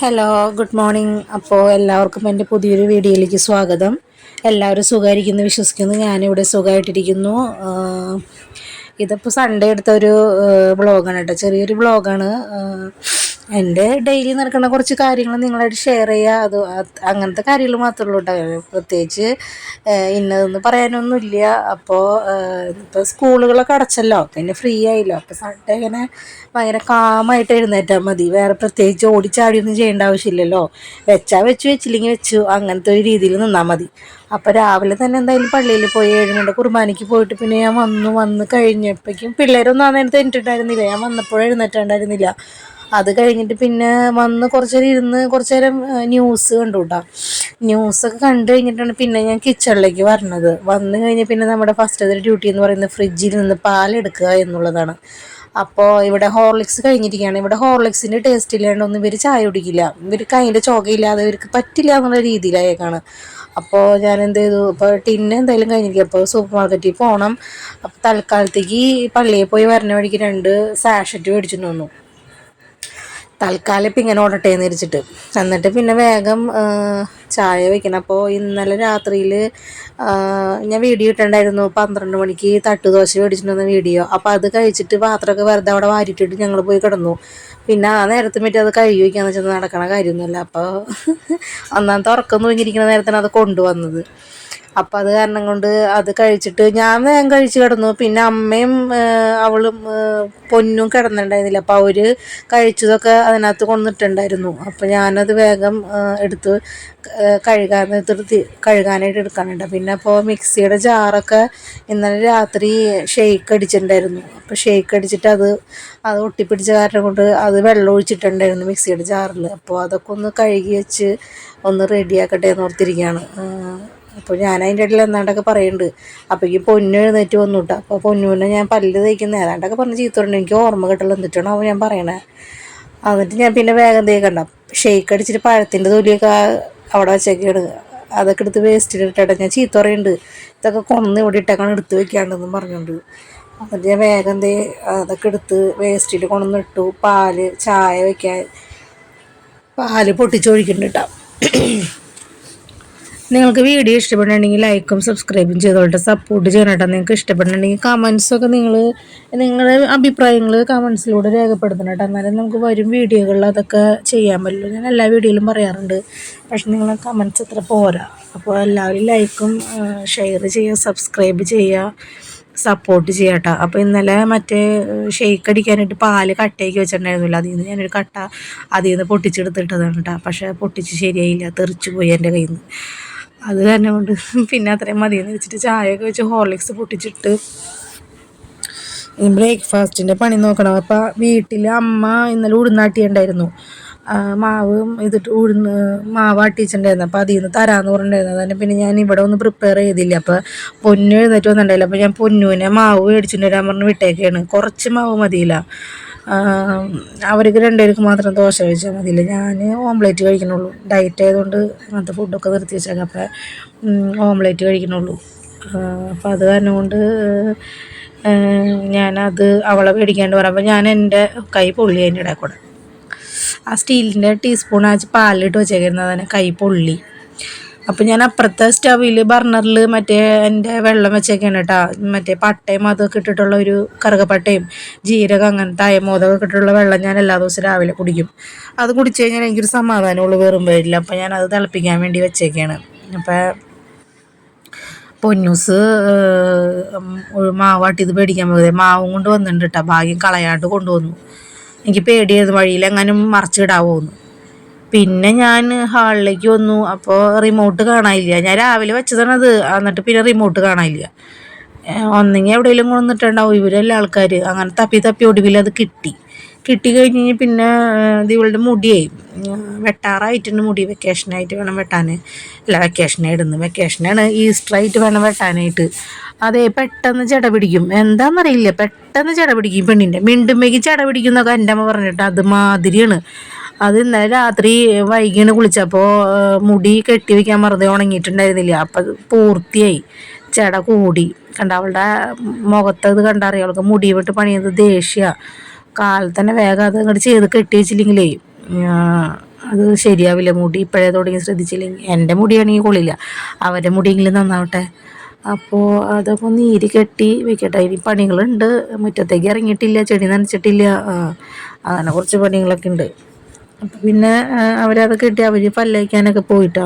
Hello good morning അപ്പോൾ എല്ലാവർക്കും എന്റെ പുതിയൊരു വീഡിയോയിലേക്ക് സ്വാഗതം. എല്ലാവരും സുഖമായിരിക്കുന്നു വിശ്വസിക്കുന്നു. ഞാനിവിടെ സുഖമായിട്ടിരിക്കുന്നു. ഇതിപ്പോൾ സൺഡേ എടുത്ത ഒരു വ്ളോഗാണ് കേട്ടോ. ചെറിയൊരു വ്ളോഗാണ്. എന്റെ ഡെയിലി നടക്കുന്ന കുറച്ച് കാര്യങ്ങൾ നിങ്ങളായിട്ട് ഷെയർ ചെയ്യുക. അത് അങ്ങനത്തെ കാര്യങ്ങൾ മാത്രമേ ഉള്ളൂ പ്രത്യേകിച്ച് ഇന്നതെന്ന് പറയാനൊന്നുമില്ല അപ്പോൾ ഇപ്പോൾ സ്കൂളുകളൊക്കെ അടച്ചല്ലോ. പിന്നെ ഫ്രീ ആയില്ലോ. അപ്പോൾ സൺഡേ ഇങ്ങനെ ഭയങ്കര കാമായിട്ട് എഴുന്നേറ്റാൽ മതി. വേറെ പ്രത്യേകിച്ച് ഓടിച്ചാടിയൊന്നും ചെയ്യേണ്ട ആവശ്യമില്ലല്ലോ. വെച്ചാൽ വെച്ചു വെച്ചില്ലെങ്കിൽ വെച്ചു. അങ്ങനത്തെ ഒരു രീതിയിൽ നിന്നാൽ മതി. അപ്പോൾ രാവിലെ തന്നെ എന്തായാലും പള്ളിയിൽ പോയി ഏഴുമണിയുടെ കുർബാനയ്ക്ക് പോയിട്ട് പിന്നെ ഞാൻ വന്നു. വന്ന് കഴിഞ്ഞപ്പോഴേക്കും പിള്ളേരൊന്നും ആ നേരത്തെ എണീറ്റിട്ടുണ്ടായിരുന്നില്ല. ഞാൻ വന്നപ്പോഴും എഴുന്നേറ്റുണ്ടായിരുന്നില്ല. അത് കഴിഞ്ഞിട്ട് പിന്നെ വന്ന് കുറച്ച് നേരം ഇരുന്ന് കുറച്ച് നേരം ന്യൂസ് കണ്ടു കേട്ടോ ന്യൂസൊക്കെ കണ്ടു കഴിഞ്ഞിട്ടാണ് പിന്നെ ഞാൻ കിച്ചണിലേക്ക് വരണത്. വന്നു കഴിഞ്ഞ് പിന്നെ നമ്മുടെ ഫസ്റ്റ് ഡ്യൂട്ടി എന്ന് പറയുന്നത് ഫ്രിഡ്ജിൽ നിന്ന് പാലെടുക്കുക എന്നുള്ളതാണ്. അപ്പോൾ ഇവിടെ ഹോർലിക്സ് കഴിഞ്ഞിരിക്കുകയാണ്. ഇവിടെ ഹോർലിക്സിന്റെ ടേസ്റ്റ് ഇല്ലാണ്ടൊന്നും ഇവർ ചായ കുടിക്കില്ല. ഇവർക്ക് അതിന്റെ ചുകയില്ലാതെ ഇവർക്ക് പറ്റില്ല എന്നുള്ള രീതിയിലായേക്കാണ്. അപ്പോൾ ഞാൻ എന്ത് ചെയ്തു? ഇപ്പോൾ ടിന്ന് എന്തായാലും കഴിഞ്ഞിരിക്കും. അപ്പോൾ സൂപ്പർ മാർക്കറ്റിൽ പോകണം അപ്പോൾ തൽക്കാലത്തേക്ക് പള്ളിയിൽ പോയി വരണ വഴിക്ക് രണ്ട് സാഷറ്റ് മേടിച്ചിട്ട് വന്നു. തൽക്കാലം ഇപ്പം ഇങ്ങനെ ഓടട്ടെ എന്ന് വിരിച്ചിട്ട് എന്നിട്ട് പിന്നെ വേഗം ചായ വയ്ക്കണം അപ്പോൾ ഇന്നലെ രാത്രിയിൽ ഞാൻ വീഡിയോ ഇട്ടുണ്ടായിരുന്നു പന്ത്രണ്ട് മണിക്ക് തട്ടുദോശ മേടിച്ചിട്ടുണ്ടെന്ന വീഡിയോ. അപ്പോൾ അത് കഴിച്ചിട്ട് പാത്രമൊക്കെ വെറുതെ അവിടെ വാരിട്ടിട്ട് ഞങ്ങൾ പോയി കിടന്നു. പിന്നെ ആ നേരത്തെ പറ്റി അത് കഴുകി വയ്ക്കാന്ന് വെച്ചാൽ നടക്കണ കാര്യമൊന്നുമല്ല. അപ്പോൾ ഒന്നാമത്തെ ഉറക്കം തൂങ്ങിയിരിക്കുന്ന നേരത്താണ് അത് കൊണ്ടുവന്നത്. അപ്പം അത് കാരണം കൊണ്ട് അത് കഴിച്ചിട്ട് ഞാൻ വേഗം കഴിച്ച് കിടന്നു. പിന്നെ അമ്മയും അവളും പൊന്നും കിടന്നിട്ടുണ്ടായിരുന്നില്ല. അപ്പോൾ അവർ കഴിച്ചതൊക്കെ അതിനകത്ത് കൊണ്ടിട്ടുണ്ടായിരുന്നു അപ്പോൾ ഞാനത് വേഗം എടുത്ത് കഴുകാൻ എടുത്തിട്ട് കഴുകാനായിട്ട് എടുക്കാനുണ്ട്. പിന്നെ അപ്പോൾ മിക്സിയുടെ ജാറൊക്കെ ഇന്നലെ രാത്രി ഷെയ്ക്ക് അടിച്ചിട്ടുണ്ടായിരുന്നു. അപ്പോൾ ഷെയ്ക്ക് അടിച്ചിട്ട് അത് അത് ഒട്ടിപ്പിടിച്ച കാരണം കൊണ്ട് അത് വെള്ളം ഒഴിച്ചിട്ടുണ്ടായിരുന്നു മിക്സിയുടെ ജാറിൽ അപ്പോൾ അതൊക്കെ ഒന്ന് കഴുകി വെച്ച് ഒന്ന് റെഡിയാക്കട്ടെ എന്ന് ഓർത്തിരിക്കുകയാണ്. അപ്പോൾ ഞാൻ അതിന്റെ ഇടയിൽ എന്താണ്ടൊക്കെ പറയുന്നുണ്ട് അപ്പോൾ ഈ പൊന്നു എഴുന്നേറ്റ് വന്നു കേട്ടോ അപ്പോൾ പൊന്നുവിനെ ഞാൻ പല്ല് തേക്കുന്നത് ഏതാണ്ടൊക്കെ പറഞ്ഞ് ചീത്തോണ്ട് എനിക്ക് ഓർമ്മ കിട്ടുള്ളൂ എന്നിട്ടാണ് ഞാൻ പറയണേ. എന്നിട്ട് ഞാൻ പിന്നെ വേഗം തേക്കണ്ട ഷെയ്ക്ക് അടിച്ചിട്ട് പഴത്തിന്റെ തൊലിയൊക്കെ അവിടെ വെച്ചേക്കാണ്. അതൊക്കെ എടുത്ത് വേസ്റ്റിൽ ഇട്ടിട്ട് ഞാൻ ചീത്ത ഇതൊക്കെ കൊന്ന് ഇവിടെ ഇട്ടേക്കാണ് എടുത്ത് വെക്കാണ്ടെന്നും പറഞ്ഞുകൊണ്ട് എന്നിട്ട് ഞാൻ വേഗം തേ അതൊക്കെ എടുത്ത് വേസ്റ്റിൽ കൊണ്ടുവന്ന് ഇട്ടു. പാൽ ചായ വെക്കാൻ. പാൽ പൊട്ടിച്ചൊഴിക്കുന്നുണ്ട് കേട്ടോ നിങ്ങൾക്ക് വീഡിയോ ഇഷ്ടപ്പെടുന്നുണ്ടെങ്കിൽ ലൈക്കും സബ്സ്ക്രൈബും ചെയ്തോട്ടെ സപ്പോർട്ട് ചെയ്യണം കേട്ടോ നിങ്ങൾക്ക് ഇഷ്ടപ്പെടുന്നുണ്ടെങ്കിൽ കമൻസൊക്കെ നിങ്ങൾ നിങ്ങളുടെ അഭിപ്രായങ്ങൾ കമൻസിലൂടെ രേഖപ്പെടുത്തണം കേട്ടോ. എന്നാലും നമുക്ക് വരും വീഡിയോകളിൽ അതൊക്കെ ചെയ്യാൻ പറ്റുള്ളൂ. ഞാൻ എല്ലാ വീഡിയോയിലും പറയാറുണ്ട്. പക്ഷെ നിങ്ങൾ കമൻസ് അത്ര പോരാ. അപ്പോൾ എല്ലാവരും ലൈക്കും ഷെയർ ചെയ്യുക സബ്സ്ക്രൈബ് ചെയ്യുക സപ്പോർട്ട് ചെയ്യാം കേട്ടോ. അപ്പോൾ ഇന്നലെ മറ്റേ ഷെയ്ക്ക് അടിക്കാനായിട്ട് പാൽ കട്ടയാക്കി വെച്ചിട്ടുണ്ടായിരുന്നില്ല. അതിൽ നിന്ന് ഞാനൊരു കട്ട അതിൽ നിന്ന് പൊട്ടിച്ചെടുത്തിട്ടതാണ് കേട്ടോ. പക്ഷേ പൊട്ടിച്ച് ശരിയായില്ല. തെറിച്ചു പോയി എന്റെ കയ്യിൽ നിന്ന് അത് തന്നെ കൊണ്ട് പിന്നെ അത്രയും മതിയെന്ന് വെച്ചിട്ട് ചായയൊക്കെ വെച്ച് ഹോർലിക്സ് പൊട്ടിച്ചിട്ട് ബ്രേക്ക്ഫാസ്റ്റിന്റെ പണി നോക്കണം. അപ്പം വീട്ടിൽ അമ്മ ഇന്നലെ ഉഴുന്നാട്ടിയുണ്ടായിരുന്നു മാവ് ഇതിട്ട് ഉഴുന്ന് മാവ് ആട്ടിച്ചിട്ടുണ്ടായിരുന്നു അപ്പോൾ അതിൽ നിന്ന് തരാമെന്ന് പറഞ്ഞിട്ടുണ്ടായിരുന്നു. അതന്നെ പിന്നെ ഞാൻ ഇവിടെ ഒന്ന് പ്രിപ്പയർ ചെയ്തില്ല. അപ്പോൾ പൊന്നു എഴുന്നേറ്റ് വന്നിട്ടുണ്ടായില്ല. അപ്പോൾ ഞാൻ പൊന്നുവിനെ മാവ് മേടിച്ചിട്ട് വരാൻ പറഞ്ഞ് വിട്ടേക്കാണ്. കുറച്ച് മാവ് മതിയില്ല. അവർക്ക് രണ്ടുപേർക്ക് മാത്രം ദോശ കഴിച്ചാൽ മതിയില്ല. ഞാൻ ഓംലേറ്റ് കഴിക്കണുള്ളൂ. ഡയറ്റ് ആയതുകൊണ്ട് അങ്ങനത്തെ ഫുഡൊക്കെ നിർത്തി വെച്ചേക്കാം. അപ്പോൾ ഓംലേറ്റ് കഴിക്കണുള്ളൂ. അപ്പോൾ അത് കാരണം കൊണ്ട് ഞാനത് അവളെ പേടിക്കാണ്ട് പറയാം. അപ്പോൾ ഞാൻ എന്റെ കൈ പൊള്ളി അതിന്റെ ഇടയിൽ കൂടെ. ആ സ്റ്റീലിന്റെ ടീസ്പൂൺ ആച്ച് പാലിട്ട് വെച്ചേക്കുന്നത് തന്നെ കൈ പൊള്ളി. അപ്പം ഞാൻ അപ്പുറത്തെ സ്റ്റവിൽ ബർണറിൽ മറ്റേ എന്റെ വെള്ളം വെച്ചേക്കാണ് കേട്ടോ മറ്റേ പട്ടയും അതൊക്കെ ഇട്ടിട്ടുള്ള ഒരു കറുകപ്പട്ടയും ജീരകം അങ്ങനത്തെ അയമോദകം ഇട്ടിട്ടുള്ള വെള്ളം ഞാൻ എല്ലാ ദിവസവും രാവിലെ കുടിക്കും. അത് കുടിച്ചു കഴിഞ്ഞാൽ എനിക്കൊരു സമാധാനമുള്ളൂ വെറും വരില്ല. അപ്പം ഞാൻ അത് തിളപ്പിക്കാൻ വേണ്ടി വെച്ചേക്കാണ്. അപ്പം പൊന്നൂസ് മാവാട്ടിത് പേടിക്കാൻ പോകുന്നത് മാവും കൊണ്ട് വന്നിട്ടുണ്ട് കേട്ടോ ഭാഗ്യം കളയാണ്ട് കൊണ്ടുവന്നു. എനിക്ക് പേടിയായിരുന്നു വഴിയിൽ എങ്ങാനും മറിച്ചിടാവോന്ന്. പിന്നെ ഞാൻ ഹാളിലേക്ക് വന്നു. അപ്പോൾ റിമോട്ട് കാണാനില്ല. ഞാൻ രാവിലെ വെച്ചതാണത്. എന്നിട്ട് പിന്നെ റിമോട്ട് കാണാനില്ല. ഒന്നെങ്കിൽ എവിടെയെങ്കിലും കൊണ്ടുവന്നിട്ടുണ്ടാവും. ഇവരെല്ലാ ആൾക്കാർ അങ്ങനെ തപ്പി തപ്പി ഒടുവിൽ അത് കിട്ടി. കിട്ടി കഴിഞ്ഞ് പിന്നെ ഇവളുടെ മുടിയായി വെട്ടാറായിട്ടുണ്ട് മുടി. വെക്കേഷനായിട്ട് വേണം വെട്ടാൻ അല്ല വെക്കേഷനായിടുന്നു വെക്കേഷനാണ് ഈസ്റ്ററായിട്ട് വേണം വെട്ടാനായിട്ട്. അതെ പെട്ടെന്ന് ജട പിടിക്കും. എന്താണെന്നറിയില്ല പെട്ടെന്ന് ജട പിടിക്കും പെണ്ണിന്റെ മിണ്ടുമ്പേക്ക് ജട പിടിക്കുന്നൊക്കെ എന്റെ അമ്മ പറഞ്ഞിട്ട് അത് മാതിരിയാണ്. അത് ഇന്നലെ രാത്രി വൈകിയാണ് കുളിച്ചപ്പോൾ മുടി കെട്ടി വെക്കാൻ മറുതെ ഉണങ്ങിയിട്ടുണ്ടായിരുന്നില്ല. അപ്പം പൂർത്തിയായി. ചേട കൂടി. കണ്ട അവളുടെ മുഖത്തത് കണ്ടറിയാം അവൾക്ക് മുടി വിട്ട് പണിയത് ദേഷ്യ. കാലത്ത് തന്നെ വേഗം അത് ഇങ്ങോട്ട് ചെയ്ത് കെട്ടി വെച്ചില്ലെങ്കിലേ അത് ശരിയാവില്ല. മുടി ഇപ്പോഴേ തുടങ്ങി ശ്രദ്ധിച്ചില്ലെങ്കിൽ എന്റെ മുടിയാണെങ്കിൽ കൊള്ളില്ല. അവരുടെ മുടിയെങ്കിലും നന്നാവട്ടെ. അപ്പോൾ അതൊക്കെ നീര് കെട്ടി വെക്കട്ടെ. ഇനി പണികളുണ്ട്. മുറ്റത്തേക്ക് ഇറങ്ങിയിട്ടില്ല ചെടി നനച്ചിട്ടില്ല. അങ്ങനെ കുറച്ച് പണികളൊക്കെ ഉണ്ട്. അപ്പം പിന്നെ അവരത് കിട്ടി. അവർ പല്ലയ്ക്കാനൊക്കെ പോയിട്ടോ.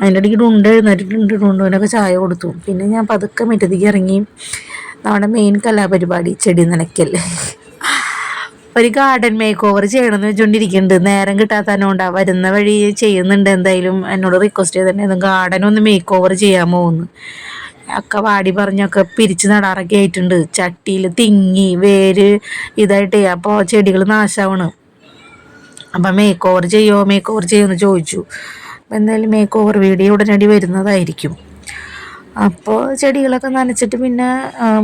അതിന്റെ ഇടയ്ക്ക് ഡുണ്ട് എഴുന്നേറ്റിട്ടുണ്ട്. ഡുണ്ടുവിനൊക്കെ ചായ കൊടുത്തു. പിന്നെ ഞാൻ പതുക്കെ മുറ്റത്തേക്ക് ഇറങ്ങി. നമ്മുടെ മെയിൻ കലാപരിപാടി ചെടി നനയ്ക്കൽ ഒരു ഗാർഡൻ മേക്ക് ഓവർ ചെയ്യണമെന്ന് വെച്ചുകൊണ്ടിരിക്കുന്നുണ്ട് നേരം കിട്ടാത്തതിനോണ്ടാ വരുന്ന വഴി ചെയ്യുന്നുണ്ട്. എന്തായാലും എന്നോട് റിക്വസ്റ്റ് ചെയ്തിട്ടുണ്ടായിരുന്നു ഗാർഡൻ ഒന്ന് മേക്ക് ഓവർ ചെയ്യാമോ എന്ന്. ഒക്കെ വാടി പറഞ്ഞൊക്കെ പിരിച്ച് നടാറൊക്കെ ആയിട്ടുണ്ട്. ചട്ടിയിൽ തിങ്ങി വേര് ഇതായിട്ടേ. അപ്പോൾ ചെടികൾ നാശാവണ്. അപ്പം മേക്ക് ഓവർ ചെയ്യുമോ മേക്ക് ഓവർ ചെയ്യുമെന്ന് ചോദിച്ചു. അപ്പം എന്തായാലും മേക്ക് ഓവർ വീഡിയോ ഉടനടി വരുന്നതായിരിക്കും. അപ്പോൾ ചെടികളൊക്കെ നനച്ചിട്ട് പിന്നെ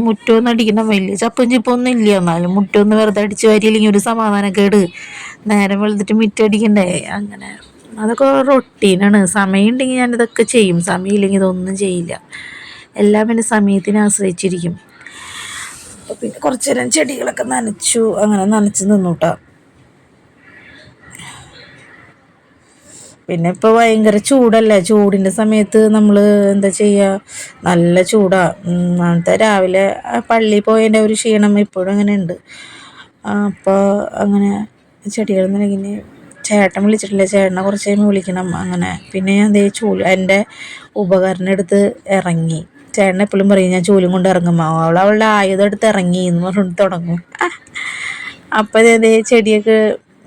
മുറ്റമൊന്നും അടിക്കണം വലിയ ചപ്പും ചിപ്പൊന്നും ഇല്ല. എന്നാലും മുറ്റമൊന്ന് വെറുതെ അടിച്ച് വരില്ലെങ്കിൽ ഒരു സമാധാനക്കേട്. നേരം വെളുത്തിട്ട് മുറ്റടിക്കണ്ടേ അങ്ങനെ. അതൊക്കെ റൊട്ടീനാണ് സമയമുണ്ടെങ്കിൽ ഞാനിതൊക്കെ ചെയ്യും. സമയമില്ലെങ്കിൽ ഇതൊന്നും ചെയ്യില്ല. എല്ലാം പിന്നെ സമയത്തിനെ ആശ്രയിച്ചിരിക്കും. അപ്പോൾ പിന്നെ കുറച്ച് നേരം ചെടികളൊക്കെ നനച്ചു അങ്ങനെ നനച്ച് നിന്നുട്ടാ പിന്നെ ഇപ്പോൾ ഭയങ്കര ചൂടല്ലേ? ചൂടിന്റെ സമയത്ത് നമ്മൾ എന്താ ചെയ്യുക നല്ല ചൂടാണ് അന്നത്തെ രാവിലെ പള്ളി പോയതിന്റെ ഒരു ക്ഷീണം ഇപ്പോഴും അങ്ങനെ ഉണ്ട്. അപ്പോൾ അങ്ങനെ ചെടികൾ നിലകിന് ചേട്ടൻ വിളിച്ചിട്ടില്ല. ചേട്ടനെ കുറച്ച് കഴിയുമ്പോൾ വിളിക്കണം അങ്ങനെ. പിന്നെ ഞാൻ ദേ ചൂൽ എന്റെ ഉപകരണം എടുത്ത് ഇറങ്ങി. ചേട്ടൻ എപ്പോഴും പറയും ഞാൻ ചൂലും കൊണ്ട് ഇറങ്ങും. അവൾ അവളുടെ ആയുധം എടുത്ത് ഇറങ്ങി എന്ന് പറഞ്ഞിട്ട് തുടങ്ങും. അപ്പോൾ ഇതേ ചെടിയൊക്കെ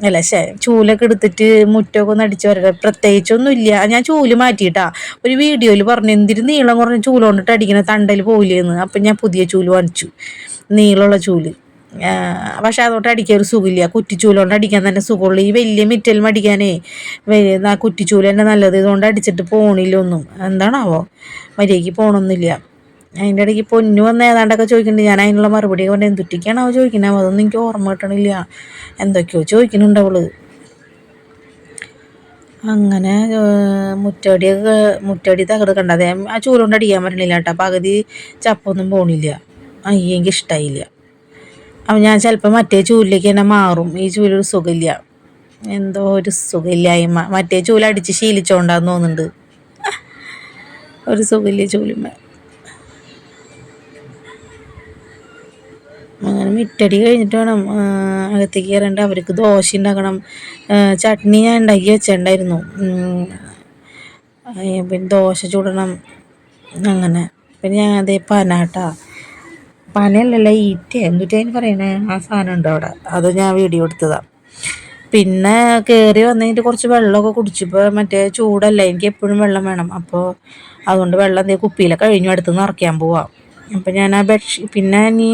അല്ല ശേ ചൂലൊക്കെ എടുത്തിട്ട് മുറ്റമൊക്കെ ഒന്ന് അടിച്ചു വരട്ടെ. പ്രത്യേകിച്ചൊന്നും ഇല്ല. ഞാൻ ചൂൽ മാറ്റിയിട്ടാ. ഒരു വീഡിയോയിൽ പറഞ്ഞു എന്തിരി നീളം കുറഞ്ഞ ചൂൽ കൊണ്ടിട്ട് അടിക്കണ തണ്ടൽ പോയില്ലേന്ന് അപ്പം ഞാൻ പുതിയ ചൂൽ വാങ്ങിച്ചു. നീളമുള്ള ചൂൽ. പക്ഷെ അതുകൊണ്ട് അടിക്കാൻ ഒരു സുഖമില്ല. കുറ്റിച്ചൂല കൊണ്ട് അടിക്കാൻ തന്നെ സുഖമുള്ളൂ. ഈ വലിയ മിറ്റലും അടിക്കാനേ ആ കുറ്റിച്ചൂൽ തന്നെ നല്ലത്. ഇതുകൊണ്ട് അടിച്ചിട്ട് പോണില്ല ഒന്നും. എന്താണാവോ? മര്യാദയ്ക്ക് പോണൊന്നുമില്ല. അതിന്റെ ഇടയ്ക്ക് പൊന്നു വന്ന് ഏതാണ്ടൊക്കെ ചോദിക്കുന്നുണ്ട്. ഞാൻ അതിനുള്ള മറുപടി കൊണ്ട് എന്തുട്ടിക്കാണോ ചോദിക്കുന്നത് അതൊന്നും എനിക്ക് ഓർമ്മ കിട്ടണില്ല. എന്തൊക്കെയോ ചോദിക്കുന്നുണ്ട് അവൾ. അങ്ങനെ മുറ്റടിയൊക്കെ മുറ്റടി തകട് തകർക്കണ്ട അതേ ആ ചൂലുകൊണ്ട് അടിക്കാൻ പറ്റണില്ല കേട്ടോ. പകുതി ചപ്പൊന്നും പോണില്ല. അയ്യെങ്കിൽ ഇഷ്ടമായില്ല അപ്പം ഞാൻ ചിലപ്പോൾ മറ്റേ ചൂലിലേക്ക് തന്നെ മാറും. ഈ ചൂലൊരു സുഖമില്ല. എന്തോ ഒരു സുഖമില്ലായ്മ. മറ്റേ ചൂലടിച്ച് ശീലിച്ചോണ്ടാന്ന് തോന്നുന്നുണ്ട്. ഒരു സുഖമില്ല ചൂലുമ്മ മിറ്റടി കഴിഞ്ഞിട്ട് വേണം അകത്തേക്ക് കയറേണ്ട. അവർക്ക് ദോശ ഉണ്ടാക്കണം. ചട്നി ഞാൻ ഉണ്ടാക്കി വെച്ചിട്ടുണ്ടായിരുന്നു. പിന്നെ ദോശ ചൂടണം. അങ്ങനെ. പിന്നെ ഞാൻ അതേ പനാട്ട. പനയല്ലല്ല ഈറ്റ. എന്തുട്ടാ പറയണേ? ആ സാധനം ഉണ്ട് അവിടെ? അത് ഞാൻ വീഡിയോ എടുത്തതാണ് പിന്നെ കയറി വന്നതിന്റെ കുറച്ച് വെള്ളമൊക്കെ കുടിച്ചപ്പോൾ മറ്റേ ചൂടല്ല എനിക്ക് എപ്പോഴും വെള്ളം വേണം. അപ്പോൾ അതുകൊണ്ട് വെള്ളം എന്തേ കുപ്പിയിലൊക്കെ കഴിഞ്ഞു അടുത്ത് നിറയ്ക്കാൻ പോവാം. അപ്പോൾ ഞാൻ ആ ബെഡ്ഷീ പിന്നെ ഇനി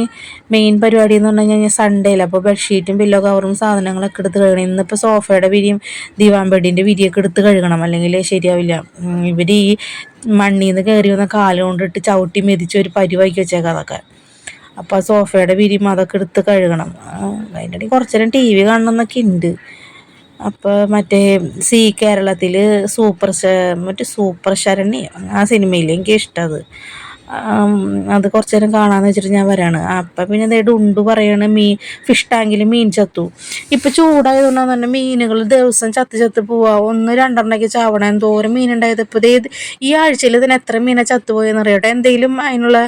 മെയിൻ പരിപാടി എന്ന് പറഞ്ഞു കഴിഞ്ഞാൽ സൺഡേയിൽ അപ്പോൾ ബെഡ്ഷീറ്റും പില്ലോ കവറും സാധനങ്ങളൊക്കെ എടുത്ത് കഴുകണം. ഇന്നിപ്പോൾ സോഫയുടെ വിരിയും ദിവാൻ ബെഡിന്റെ വിരിയൊക്കെ എടുത്ത് കഴുകണം. അല്ലെങ്കിൽ ശരിയാവില്ല. ഇവർ ഈ മണ്ണിൽ നിന്ന് കയറി വന്ന കാൽ കൊണ്ടിട്ട് ചവിട്ടി മെതിച്ച് ഒരു പരിവാക്കി വെച്ചേക്കാം അതൊക്കെ. അപ്പോൾ ആ സോഫയുടെ വിരിയും അതൊക്കെ എടുത്ത് കഴുകണം. അതിന്റെ ഇടയിൽ കുറച്ച് നേരം ടി വി കാണണമെന്നൊക്കെ ഉണ്ട് അപ്പോൾ മറ്റേ സി കേരളത്തിൽ സൂപ്പർ മറ്റേ സൂപ്പർ ശരണി ആ സിനിമയിൽ എനിക്ക് ഇഷ്ടം അത് കുറച്ച് നേരം കാണാമെന്ന് വെച്ചിട്ട് ഞാൻ വരാണ്. അപ്പം പിന്നെ ദേ ഉണ്ട് പറയാണ് മീൻ ഫിഷ് ടാങ്കിൽ മീൻ ചത്തു. ഇപ്പം ചൂടായതുകൊണ്ടാണ് തന്നെ മീനുകൾ ദിവസം ചത്ത് ചത്ത് പോവാ. ഒന്ന് രണ്ടെണ്ണയ്ക്ക് ചാവണം. എന്തോരം മീനുണ്ടായത്? ഇപ്പോൾ ഇത് ഈ ആഴ്ചയിൽ ഇതിന് എത്ര മീനെ ചത്തുപോയെന്ന് അറിയട്ടെ. എന്തെങ്കിലും അതിനുള്ള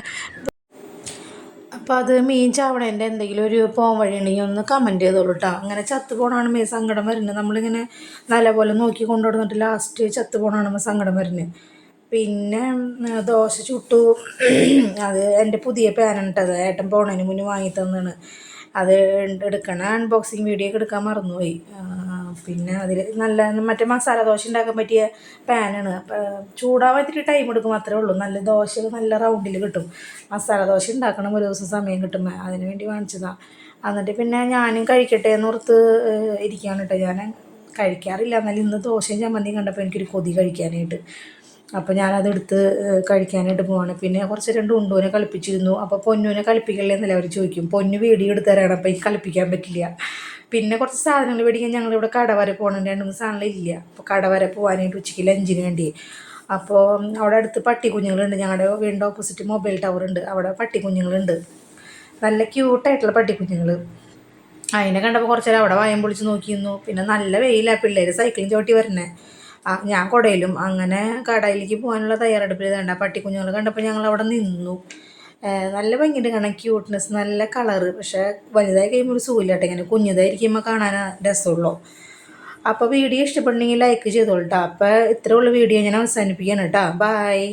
അപ്പോൾ അത് മീൻ ചാവണേന്റെ എന്തെങ്കിലും ഒരു പോം വഴി ഉണ്ടെങ്കിൽ ഒന്ന് കമന്റ് ചെയ്തോളൂ കേട്ടോ അങ്ങനെ ചത്ത് പോണാണ് മീൻ സങ്കടം വരുന്നത്. നമ്മളിങ്ങനെ നല്ല പോലെ നോക്കി കൊണ്ടുവന്നിട്ട് ലാസ്റ്റ് ചത്ത് പോണാണ് സങ്കടം വരുന്നത്. പിന്നെ ദോശ ചുട്ടു. അത് എന്റെ പുതിയ പാനുണ്ടത് ഏട്ടൻ പോണതിന് മുന്നേ വാങ്ങി തന്നാണ്. അത് എടുക്കണ അൺബോക്സിങ് വീഡിയോ ഒക്കെ എടുക്കാൻ മറന്നുപോയി. പിന്നെ അതിൽ നല്ല മറ്റേ മസാല ദോശ ഉണ്ടാക്കാൻ പറ്റിയ പാനാണ് ചൂടാവാൻ ഇത്തിരി ടൈം എടുക്കും അത്രേ ഉള്ളൂ. നല്ല ദോശ നല്ല റൗണ്ടിൽ കിട്ടും. മസാല ദോശ ഉണ്ടാക്കണം ഒരു ദിവസം സമയം കിട്ടും. അതിന് വേണ്ടി വാങ്ങിച്ചതാണ് എന്നിട്ട് പിന്നെ ഞാനും കഴിക്കട്ടെ എന്ന് ഓർത്ത് ഇരിക്കുകയാണ് കേട്ടോ ഞാൻ കഴിക്കാറില്ല. എന്നാലും ഇന്ന് ദോശയും ചമ്മന്തിയും കണ്ടപ്പോൾ എനിക്കൊരു കൊതി കഴിക്കാനായിട്ട്. അപ്പോൾ ഞാനതെടുത്ത് കഴിക്കാനായിട്ട് പോവാണ്. പിന്നെ കുറച്ച് രണ്ട് ഉണ്ടോനെ കളിപ്പിച്ചിരുന്നു. അപ്പോൾ പൊന്നുവിനെ കളിപ്പിക്കല്ലേ എന്നല്ല അവർ ചോദിക്കും. പൊന്നു വീഡിയോ എടുത്ത് തരാണ്. അപ്പോൾ എനിക്ക് കളിപ്പിക്കാൻ പറ്റില്ല. പിന്നെ കുറച്ച് സാധനങ്ങൾ മേടിക്കാൻ ഞങ്ങളിവിടെ കട വരെ പോകണം രണ്ട് മൂന്ന് സാധനങ്ങൾ ഇല്ല. അപ്പോൾ കട വരെ പോകാനായിട്ട് ഉച്ചയ്ക്ക് ലഞ്ചിന് വേണ്ടി. അപ്പോൾ അവിടെ അടുത്ത് പട്ടിക്കുഞ്ഞുങ്ങളുണ്ട് ഞങ്ങളുടെ വീടിന്റെ ഓപ്പോസിറ്റ് മൊബൈൽ ടവർ ഉണ്ട്. അവിടെ പട്ടിക്കുഞ്ഞുങ്ങളുണ്ട് നല്ല ക്യൂട്ടായിട്ടുള്ള പട്ടിക്കുഞ്ഞുങ്ങൾ അതിനെ കണ്ടപ്പോൾ കുറച്ച് നേരം അവിടെ വായം പൊളിച്ച് നോക്കിയിരുന്നു. പിന്നെ നല്ല വെയിലാണ് പിള്ളേർ സൈക്കിളും ചവിട്ടി വരണേ. ഞാൻ കുടയിലും അങ്ങനെ കടയിലേക്ക് പോകാനുള്ള തയ്യാറെടുപ്പിൽ വേണ്ട പട്ടിക്കുഞ്ഞുങ്ങൾ കണ്ടപ്പോൾ ഞങ്ങൾ അവിടെ നിന്നു നല്ല ഭംഗിയുണ്ട് കാണാൻ ക്യൂട്ട്നെസ് നല്ല കളറ് പക്ഷേ വലുതായി കഴിയുമ്പോൾ ഒരു സുഖമില്ലാട്ടെ ഇങ്ങനെ. കുഞ്ഞതായിരിക്കുമ്പോൾ കാണാൻ രസമുള്ളൂ. അപ്പോൾ വീഡിയോ ഇഷ്ടപ്പെട്ടുണ്ടെങ്കിൽ ലൈക്ക് ചെയ്തോളൂ കേട്ടോ അപ്പോൾ ഇത്രയുള്ള വീഡിയോ ഞാൻ അവസാനിപ്പിക്കുകയാണ് കേട്ടോ ബായ്